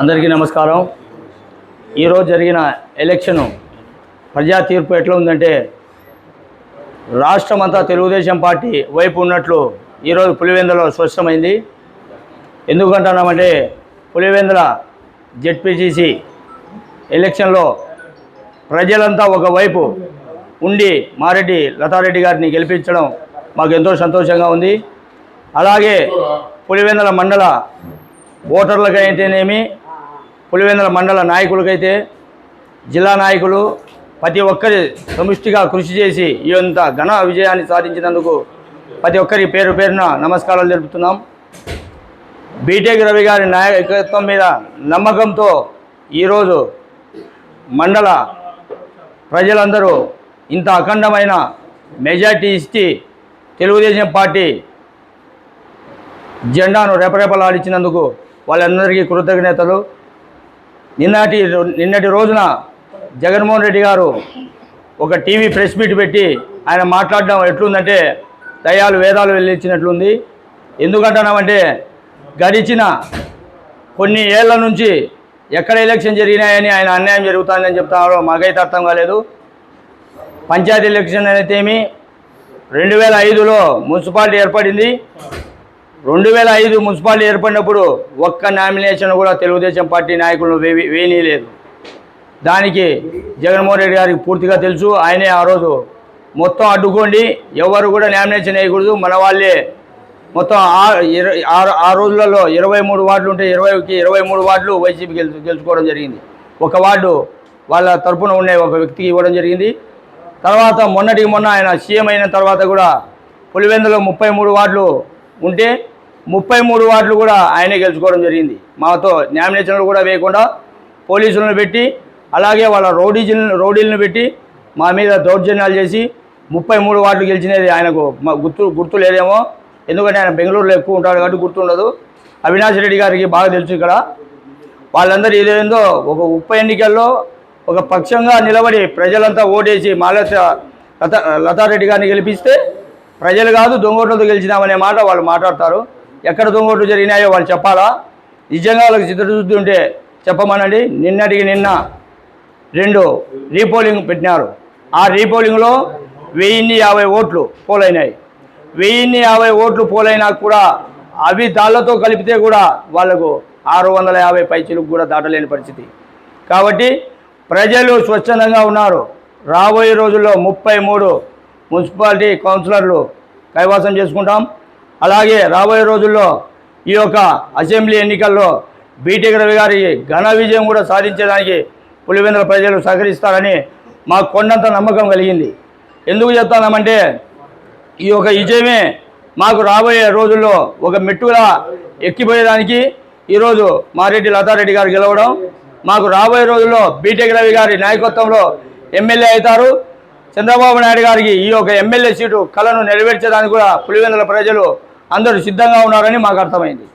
అందరికీ నమస్కారం. ఈరోజు జరిగిన ఎలక్షను ప్రజా తీర్పు ఎట్లా ఉందంటే రాష్ట్రం అంతా తెలుగుదేశం పార్టీ వైపు ఉన్నట్లు ఈరోజు పులివెందులో స్పష్టమైంది. ఎందుకంటున్నామంటే పులివెందుల జెడ్పీటీసీ ఎలక్షన్లో ప్రజలంతా ఒకవైపు ఉండి మారెడ్డి లతారెడ్డి గారిని గెలిపించడం మాకు ఎంతో సంతోషంగా ఉంది. అలాగే పులివెందుల మండల ఓటర్లకైతేనేమి పులివెందుల మండల నాయకులకైతే జిల్లా నాయకులు ప్రతి ఒక్కరి సమిష్టిగా కృషి చేసి ఈ ఇంత ఘన విజయాన్ని సాధించినందుకు ప్రతి ఒక్కరి పేరు పేరున నమస్కారాలు తెలుపుతున్నాం. బీటెక్ రవి గారి నాయకత్వం మీద నమ్మకంతో ఈరోజు మండల ప్రజలందరూ ఇంత అఖండమైన మెజార్టీ ఇచ్చి తెలుగుదేశం పార్టీ జెండాను రెపరెపలాడించినందుకు వాళ్ళందరికీ కృతజ్ఞతలు. నిన్నటి నిన్నటి రోజున జగన్మోహన్ రెడ్డి గారు ఒక టీవీ ప్రెస్ మీట్ పెట్టి ఆయన మాట్లాడడం ఎట్లుందంటే దయాలు వేదాలు వెళ్ళించినట్లుంది ఎందుకంటున్నామంటే గడిచిన కొన్ని ఏళ్ళ నుంచి ఎక్కడ ఎలక్షన్ జరిగినాయని ఆయన అన్యాయం జరుగుతుందని చెప్తున్నారో మాకైతే అర్థం కాలేదు. పంచాయతీ ఎలక్షన్ అయితేమి రెండు వేల ఐదులో మున్సిపాలిటీ ఏర్పడింది. రెండు వేల ఐదు మున్సిపాలిటీ ఏర్పడినప్పుడు ఒక్క నామినేషన్ కూడా తెలుగుదేశం పార్టీ నాయకులను వే- వేయనీయలేదు. దానికి జగన్మోహన్ రెడ్డి గారికి పూర్తిగా తెలుసు. ఆయనే ఆ రోజు మొత్తం అడ్డుకోండి. ఎవరు కూడా నామినేషన్ వేయకూడదు. మన వాళ్ళే మొత్తం ఆ ఆ- రోజులలో ఇరవై మూడు వార్డులు ఉంటే ఇరవైకి ఇరవై మూడు వార్డులు వైసీపీ గెలు గెలుచుకోవడం జరిగింది. ఒక వార్డు వాళ్ళ తరపున ఉండే ఒక వ్యక్తికి ఇవ్వడం జరిగింది. తర్వాత మొన్నటికి మొన్న ఆయన సీఎం అయిన తర్వాత కూడా పులివెందులో ముప్పై మూడు వార్డులు ఉంటే ముప్పై మూడు వార్డులు కూడా ఆయనే గెలుచుకోవడం జరిగింది. మాతో నామినేషన్లు కూడా వేయకుండా పోలీసులను పెట్టి అలాగే వాళ్ళ రౌడీజులను రౌడీలను పెట్టి మా మీద దౌర్జన్యాలు చేసి ముప్పై మూడు వార్డులు గెలిచినది ఆయనకు మా గుర్తు గుర్తు లేదేమో. ఎందుకంటే ఆయన బెంగళూరులో ఎక్కువ ఉంటాడు కాబట్టి గుర్తుండదు. అవినాష్ రెడ్డి గారికి బాగా తెలుసు ఇక్కడ. వాళ్ళందరూ ఏదేందో ఒక ఉప ఎన్నికల్లో ఒక పక్షంగా నిలబడి ప్రజలంతా ఓటేసి మాలత లత లతారెడ్డి గారిని గెలిపిస్తే ప్రజలు కాదు దొంగోట్లతో గెలిచినామనే మాట వాళ్ళు మాట్లాడతారు. ఎక్కడ దొంగోట్లు జరిగినాయో వాళ్ళు చెప్పాలా? నిజంగా వాళ్ళకి చిత్రశుద్ధి ఉంటే చెప్పమనండి. నిన్నటికి నిన్న రెండు రీపోలింగ్ పెట్టినారు. ఆ రీపోలింగ్లో వెయ్యిన్ని యాభై ఓట్లు పోలైనాయి. వెయ్యిన్ని యాభై ఓట్లు పోలైనా కూడా అవి దాళ్ళతో కలిపితే కూడా వాళ్ళకు ఆరు వందల యాభై పైచీలకు కూడా దాటలేని పరిస్థితి. కాబట్టి ప్రజలు స్వచ్ఛందంగా ఉన్నారు. రాబోయే రోజుల్లో ముప్పై మూడు మున్సిపాలిటీ కౌన్సిలర్లు కైవాసం చేసుకుంటాం. అలాగే రాబోయే రోజుల్లో ఈ యొక్క అసెంబ్లీ ఎన్నికల్లో బీటెక్ రవి గారి ఘన విజయం కూడా సాధించడానికి పులివెందుల ప్రజలు సహకరిస్తారని మాకు కొండంత నమ్మకం కలిగింది. ఎందుకు చెప్తానమంటే ఈ యొక్క విజయమే మాకు రాబోయే రోజుల్లో ఒక మెట్టుగా ఎక్కిపోయేదానికి ఈరోజు మారెడ్డి లతారెడ్డి గారు గెలవడం మాకు రాబోయే రోజుల్లో బీటెక్ రవి గారి నాయకత్వంలో ఎమ్మెల్యే అవుతారు. చంద్రబాబు నాయుడు గారికి ఈ యొక్క ఎమ్మెల్యే సీటు కళను నెరవేర్చడానికి కూడా పులివెందుల ప్రజలు అందరూ సిద్ధంగా ఉన్నారని మాకు అర్థమైంది.